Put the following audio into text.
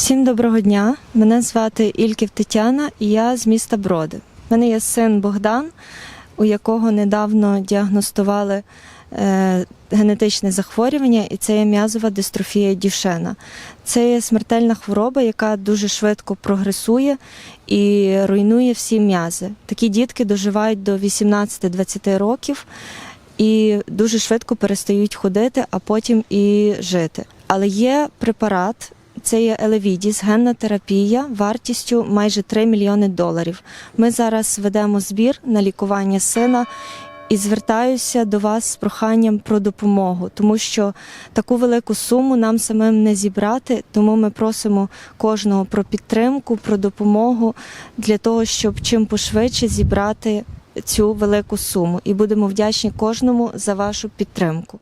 Всім доброго дня. Мене звати Ільків Тетяна, і я з міста Броди. У мене є син Богдан, у якого недавно діагностували е, генетичне захворювання, і це є м'язова дистрофія Дюшена. Це є смертельна хвороба, яка дуже швидко прогресує і руйнує всі м'язи. Такі дітки доживають до 18-20 років і дуже швидко перестають ходити, а потім і жити. Але є препарат. Це є Елевідіс, генна терапія вартістю майже 3 мільйони доларів. Ми зараз ведемо збір на лікування сина і звертаюся до вас з проханням про допомогу, тому що таку велику суму нам самим не зібрати. Тому ми просимо кожного про підтримку, про допомогу для того, щоб чим пошвидше зібрати цю велику суму. І будемо вдячні кожному за вашу підтримку.